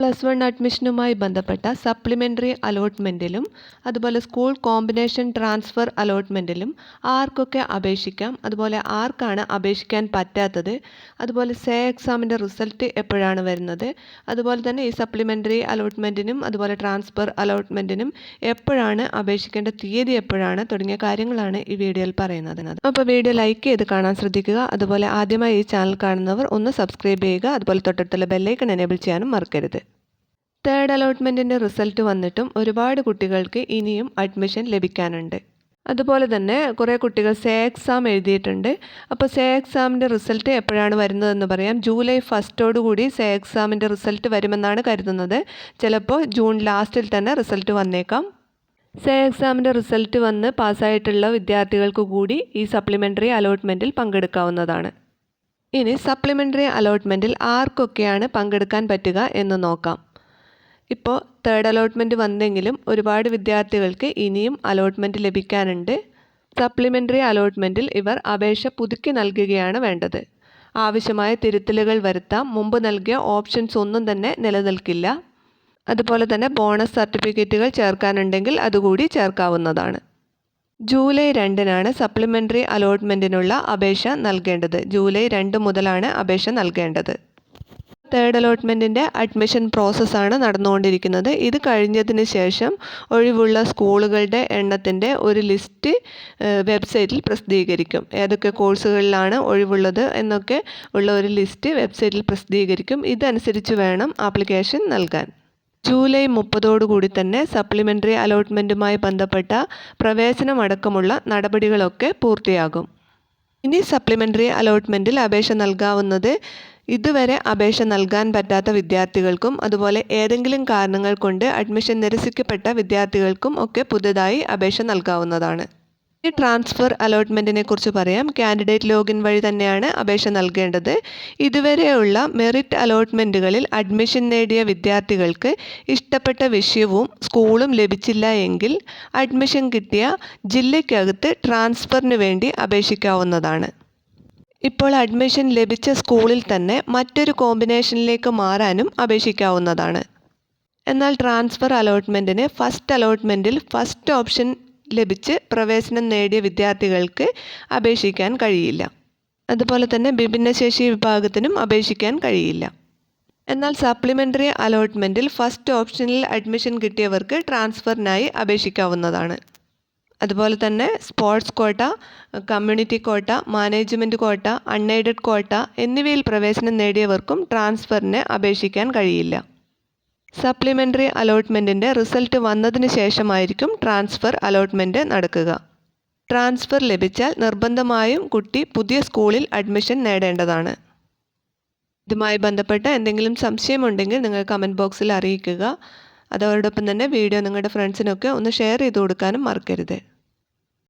Plus one അഡ്മിഷനുമായി ബന്ധപ്പെട്ട supplementary അലോട്ട്മെന്റിലും അതുപോലെ school combination transfer അലോട്ട്മെന്റിലും ആർക്കൊക്കെ അപേക്ഷിക്കാം അതുപോലെ ആർക്കാണ് അപേക്ഷിക്കാൻ പറ്റാത്തത് അതുപോലെ സേ എക്സാമിന്റെ റിസൾട്ട് എപ്പോഴാണ് വരുന്നത് അതുപോലെ തന്നെ ഈ സപ്ലിമെന്ററി അലോട്ട്മെന്റിനും അതുപോലെ ട്രാൻസ്ഫർ അലോട്ട്മെന്റിനും എപ്പോഴാണ് അപേക്ഷിക്കേണ്ട തീയതി എപ്പോഴാണ് തുടങ്ങിയ കാര്യങ്ങളാണ് ഈ വീഡിയോയിൽ പറയുന്നത്. അപ്പോൾ വീഡിയോ ലൈക്ക് ചെയ്ത് കാണാൻ ശ്രദ്ധിക്കുക അതുപോലെ ആദ്യമായി ഈ ചാനൽ കാണുന്നവർ ഒന്ന് സബ്സ്ക്രൈബ് ചെയ്യുക അതുപോലെ തൊട്ടടുത്തുള്ള ബെല്ലൈക്കൺ എനേബിൾ ചെയ്യാനും മറക്കരുത്. തേർഡ് അലോട്ട്മെന്റിന്റെ റിസൾട്ട് വന്നിട്ടും ഒരുപാട് കുട്ടികൾക്ക് ഇനിയും അഡ്മിഷൻ ലഭിക്കാനുണ്ട്. അതുപോലെ തന്നെ കുറേ കുട്ടികൾ സേ എക്സാം എഴുതിയിട്ടുണ്ട്. അപ്പോൾ സേ എക്സാമിന്റെ റിസൾട്ട് എപ്പോഴാണ് വരുന്നതെന്ന് പറയാം. ജൂലൈ ഫസ്റ്റോടുകൂടി സേ എക്സാമിന്റെ റിസൾട്ട് വരുമെന്നാണ് കരുതുന്നത്. ചിലപ്പോൾ ജൂൺ ലാസ്റ്റിൽ തന്നെ റിസൾട്ട് വന്നേക്കാം. സേ എക്സാമിന്റെ റിസൾട്ട് വന്ന് പാസ്സായിട്ടുള്ള വിദ്യാർത്ഥികൾക്ക് കൂടി ഈ സപ്ലിമെന്ററി അലോട്ട്മെന്റിൽ പങ്കെടുക്കാവുന്നതാണ്. ഇനി സപ്ലിമെന്ററി അലോട്ട്മെന്റിൽ ആർക്കൊക്കെയാണ് പങ്കെടുക്കാൻ പറ്റുക എന്ന് നോക്കാം. ഇപ്പോൾ തേർഡ് അലോട്ട്മെന്റ് വന്നെങ്കിലും ഒരുപാട് വിദ്യാർത്ഥികൾക്ക് ഇനിയും അലോട്ട്മെന്റ് ലഭിക്കാനുണ്ട്. സപ്ലിമെന്ററി അലോട്ട്മെന്റിൽ ഇവർ അപേക്ഷ പുതുക്കി നൽകുകയാണ് വേണ്ടത്. ആവശ്യമായ തിരുത്തലുകൾ വരുത്താം. മുമ്പ് നൽകിയ ഓപ്ഷൻസ് ഒന്നും തന്നെ നിലനിൽക്കില്ല. അതുപോലെ തന്നെ ബോണസ് സർട്ടിഫിക്കറ്റുകൾ ചേർക്കാനുണ്ടെങ്കിൽ അതുകൂടി ചേർക്കാവുന്നതാണ്. ജൂലൈ രണ്ടിനാണ് സപ്ലിമെന്ററി അലോട്ട്മെന്റിനുള്ള അപേക്ഷ നൽകേണ്ടത്. ജൂലൈ രണ്ട് മുതലാണ് അപേക്ഷ നൽകേണ്ടത്. തേർഡ് അലോട്ട്മെന്റിന്റെ അഡ്മിഷൻ പ്രോസസ്സാണ് നടന്നുകൊണ്ടിരിക്കുന്നത്. ഇത് കഴിഞ്ഞതിന് ശേഷം ഒഴിവുള്ള സ്കൂളുകളുടെ എണ്ണത്തിന്റെ ഒരു ലിസ്റ്റ് വെബ്സൈറ്റിൽ പ്രസിദ്ധീകരിക്കും. ഏതൊക്കെ കോഴ്സുകളിലാണ് ഒഴിവുള്ളത് എന്നൊക്കെ ഉള്ള ഒരു ലിസ്റ്റ് വെബ്സൈറ്റിൽ പ്രസിദ്ധീകരിക്കും. ഇതനുസരിച്ച് വേണം ആപ്ലിക്കേഷൻ നൽകാൻ. ജൂലൈ മുപ്പതോടുകൂടി തന്നെ സപ്ലിമെന്ററി അലോട്ട്മെന്റുമായി ബന്ധപ്പെട്ട പ്രവേശനമടക്കമുള്ള നടപടികളൊക്കെ പൂർത്തിയാകും. ഇനി സപ്ലിമെന്ററി അലോട്ട്മെന്റിൽ അപേക്ഷ നൽകാവുന്നത് ഇതുവരെ അപേക്ഷ നൽകാൻ പറ്റാത്ത വിദ്യാർത്ഥികൾക്കും അതുപോലെ ഏതെങ്കിലും കാരണങ്ങൾ കൊണ്ട് അഡ്മിഷൻ നിരസിക്കപ്പെട്ട വിദ്യാർത്ഥികൾക്കും ഒക്കെ പുതുതായി അപേക്ഷ നൽകാവുന്നതാണ്. ഈ ട്രാൻസ്ഫർ അലോട്ട്മെന്റിനെ കുറിച്ച് പറയാം. കാൻഡിഡേറ്റ് ലോഗിൻ വഴി തന്നെയാണ് അപേക്ഷ നൽകേണ്ടത്. ഇതുവരെയുള്ള മെറിറ്റ് അലോട്ട്മെന്റുകളിൽ അഡ്മിഷൻ നേടിയ വിദ്യാർത്ഥികൾക്ക് ഇഷ്ടപ്പെട്ട വിഷയവും സ്കൂളും ലഭിച്ചില്ല എങ്കിൽ അഡ്മിഷൻ കിട്ടിയ ജില്ലയ്ക്കകത്ത് ട്രാൻസ്ഫറിന് വേണ്ടി അപേക്ഷിക്കാവുന്നതാണ്. ഇപ്പോൾ അഡ്മിഷൻ ലഭിച്ച സ്കൂളിൽ തന്നെ മറ്റൊരു കോമ്പിനേഷനിലേക്ക് മാറാനും അപേക്ഷിക്കാവുന്നതാണ്. എന്നാൽ ട്രാൻസ്ഫർ അലോട്ട്മെന്റിന് ഫസ്റ്റ് അലോട്ട്മെന്റിൽ ഫസ്റ്റ് ഓപ്ഷൻ ലഭിച്ച് പ്രവേശനം നേടിയ വിദ്യാർത്ഥികൾക്ക് അപേക്ഷിക്കാൻ കഴിയില്ല. അതുപോലെ തന്നെ ഭിന്നശേഷി വിഭാഗത്തിനും അപേക്ഷിക്കാൻ കഴിയില്ല. എന്നാൽ സപ്ലിമെന്ററി അലോട്ട്മെന്റിൽ ഫസ്റ്റ് ഓപ്ഷനിൽ അഡ്മിഷൻ കിട്ടിയവർക്ക് ട്രാൻസ്ഫറിനായി അപേക്ഷിക്കാവുന്നതാണ്. അതുപോലെ തന്നെ sports quota community quota management കോട്ട അൺഎയ്ഡഡ് കോട്ട എന്നിവയിൽ പ്രവേശനം നേടിയവർക്കും ട്രാൻസ്ഫറിന് അപേക്ഷിക്കാൻ കഴിയില്ല. സപ്ലിമെന്ററി അലോട്ട്മെന്റിന്റെ റിസൾട്ട് വന്നതിന് ശേഷമായിരിക്കും ട്രാൻസ്ഫർ അലോട്ട്മെന്റ് നടക്കുക. ട്രാൻസ്ഫർ ലഭിച്ചാൽ നിർബന്ധമായും കുട്ടി പുതിയ സ്കൂളിൽ അഡ്മിഷൻ നേടേണ്ടതാണ്. ഇതുമായി ബന്ധപ്പെട്ട എന്തെങ്കിലും സംശയമുണ്ടെങ്കിൽ നിങ്ങൾ കമന്റ് ബോക്സിൽ അറിയിക്കുക. അതോടൊപ്പം തന്നെ വീഡിയോ നിങ്ങളുടെ ഫ്രണ്ട്സിനൊക്കെ ഒന്ന് ഷെയർ ചെയ്ത് കൊടുക്കാനും മറക്കരുത്.